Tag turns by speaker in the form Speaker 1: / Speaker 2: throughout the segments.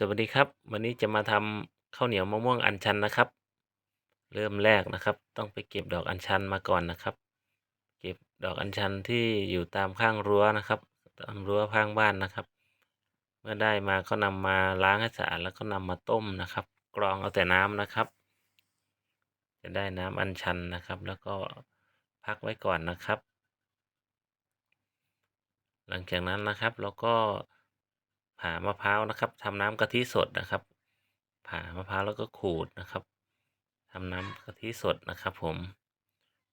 Speaker 1: สวัสดีครับ วันนี้จะมาทำข้าวเหนียวมะม่วงอัญชันนะครับ เริ่มแรกนะครับ ต้องไปเก็บดอกอัญชันมาก่อนนะครับ เก็บดอกอัญชันที่อยู่ตามข้างรั้วนะครับ ตามรั้วข้างบ้านนะครับ เมื่อได้มาก็นำมาล้างให้สะอาดแล้วก็นำมาต้มนะครับ กรองเอาแต่น้ำนะครับ จะได้น้ำอัญชันนะครับ แล้วก็พักไว้ก่อนนะครับ หลังจากนั้นนะครับเราก็ ผ่ามะพร้าวนะครับทำน้ำกะทิสดนะครับ ผ่ามะพร้าวแล้วก็ขูดนะครับทำน้ำกะทิสดนะครับ ผม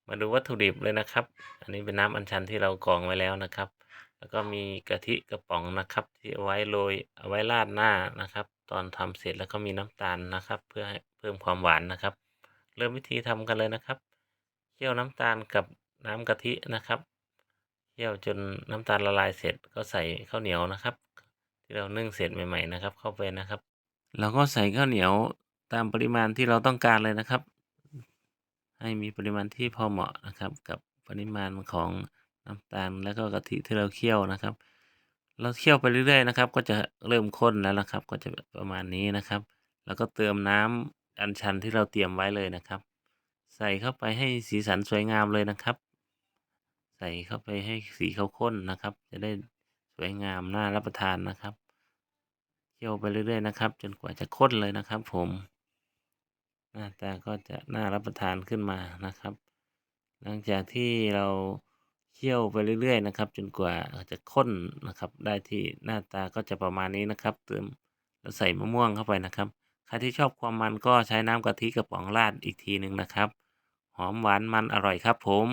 Speaker 1: มาดูวัตถุดิบเลยนะครับ อันนี้เป็นน้ำอัญชันที่เรากรองไว้แล้วนะครับ แล้วก็มีกะทิกระป๋องนะครับ ที่เอาไว้โรยเอาไว้ราดหน้านะครับ ตอนทำเสร็จแล้วก็มีน้ำตาลนะครับ เพื่อให้เพิ่มความหวานนะครับ เริ่มวิธีทำกันเลยนะครับเคี่ยวน้ำตาลกับน้ำกะทินะครับเคี่ยวจนน้ำตาลละลายเสร็จก็ใส่ข้าวเหนียวนะครับ ที่เรานึ่งเสร็จใหม่ๆนะครับ เข้าไปนะครับ เราก็ใส่ข้าวเหนียวตามปริมาณที่เราต้องการเลยนะครับ ให้มีปริมาณที่พอเหมาะนะครับ กับปริมาณของน้ำตาลแล้วก็กะทิที่เราเคี่ยวนะครับ เราเคี่ยวไปเรื่อยๆนะครับ ก็จะเริ่มข้นแล้วนะครับ ก็จะประมาณนี้นะครับ แล้วก็เติมน้ำอัญชันที่เราเตรียมไว้เลยนะครับ ใส่เข้าไปให้สีสันสวยงามเลยนะครับ ใส่เข้าไปให้สีเขาข้นนะครับ จะได้ สวยงามน่ารับประทานนะครับเคี่ยวไปเรื่อยๆนะครับ จนกว่าจะข้นเลยนะครับ ผม หน้าตาก็จะน่ารับประทานขึ้นมานะครับ หลังจากที่เราเคี่ยวไปเรื่อยๆนะครับ จนกว่าจะข้นนะครับ ได้ที่หน้าตาก็จะประมาณนี้นะครับ เติมแล้วใส่มะม่วงเข้าไปนะครับใครที่ชอบความมันก็ใช้น้ำกะทิกระป๋องราดอีกทีหนึ่งนะครับ หอมหวานมันอร่อยครับผม